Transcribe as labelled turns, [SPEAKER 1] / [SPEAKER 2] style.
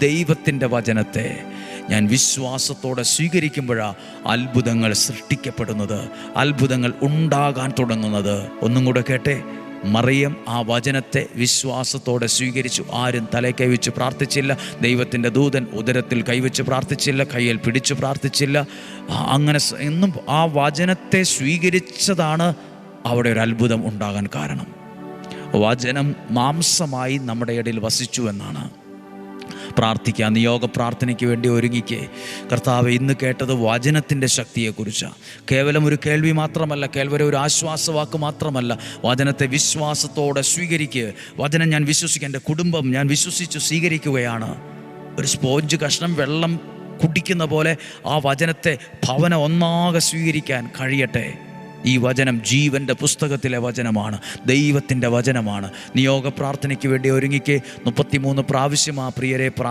[SPEAKER 1] ദൈവത്തിന്റെ വചനത്തെ ഞാൻ വിശ്വാസത്തോടെ സ്വീകരിക്കുമ്പോഴാണ് അത്ഭുതങ്ങൾ സൃഷ്ടിക്കപ്പെടുന്നത് അത്ഭുതങ്ങൾ ഉണ്ടാകാൻ തുടങ്ങുന്നത്. ഒന്നും കൂടെ കേട്ടെ മറിയം ആ വചനത്തെ വിശ്വാസത്തോടെ സ്വീകരിച്ചു. ആരും തലേ കൈവച്ച് പ്രാർത്ഥിച്ചില്ല ദൈവത്തിന്റെ ദൂതൻ ഉദരത്തിൽ കൈവച്ച് പ്രാർത്ഥിച്ചില്ല കയ്യിൽ പിടിച്ചു പ്രാർത്ഥിച്ചില്ല. അങ്ങനെ എന്നും ആ വചനത്തെ സ്വീകരിച്ചതാണ് അവിടെ ഒരു അത്ഭുതം ഉണ്ടാകാൻ കാരണം. വചനം മാംസമായി നമ്മുടെ ഇടയിൽ വസിച്ചു എന്നാണ്. പ്രാർത്ഥിക്കാം നിയോഗ പ്രാർത്ഥനയ്ക്ക് വേണ്ടി ഒരുങ്ങിക്കേ. കർത്താവ് ഇന്ന് കേട്ടത് വചനത്തിന്റെ ശക്തിയെക്കുറിച്ചാണ് കേവലം ഒരു കേൾവി മാത്രമല്ല കേവലം ഒരു ആശ്വാസവാക്ക് മാത്രമല്ല. വചനത്തെ വിശ്വാസത്തോടെ സ്വീകരിക്കുക വചനം ഞാൻ വിശ്വസിക്കുക എന്റെ കുടുംബം ഞാൻ വിശ്വസിച്ച് സ്വീകരിക്കുകയാണ്. ഒരു സ്പോഞ്ച് കഷ്ണം വെള്ളം കുടിക്കുന്ന പോലെ ആ വചനത്തെ ഭവന ഒന്നാകെ സ്വീകരിക്കാൻ കഴിയട്ടെ. ഈ വചനം ജീവന്റെ പുസ്തകത്തിലെ വചനമാണ് ദൈവത്തിന്റെ വചനമാണ്. നിയോഗ പ്രാർത്ഥനയ്ക്ക് വേണ്ടി ഒരുങ്ങിക്ക്. മുപ്പത്തിമൂന്ന് പ്രാവശ്യം ആ പ്രിയരെ പ്രാർത്ഥന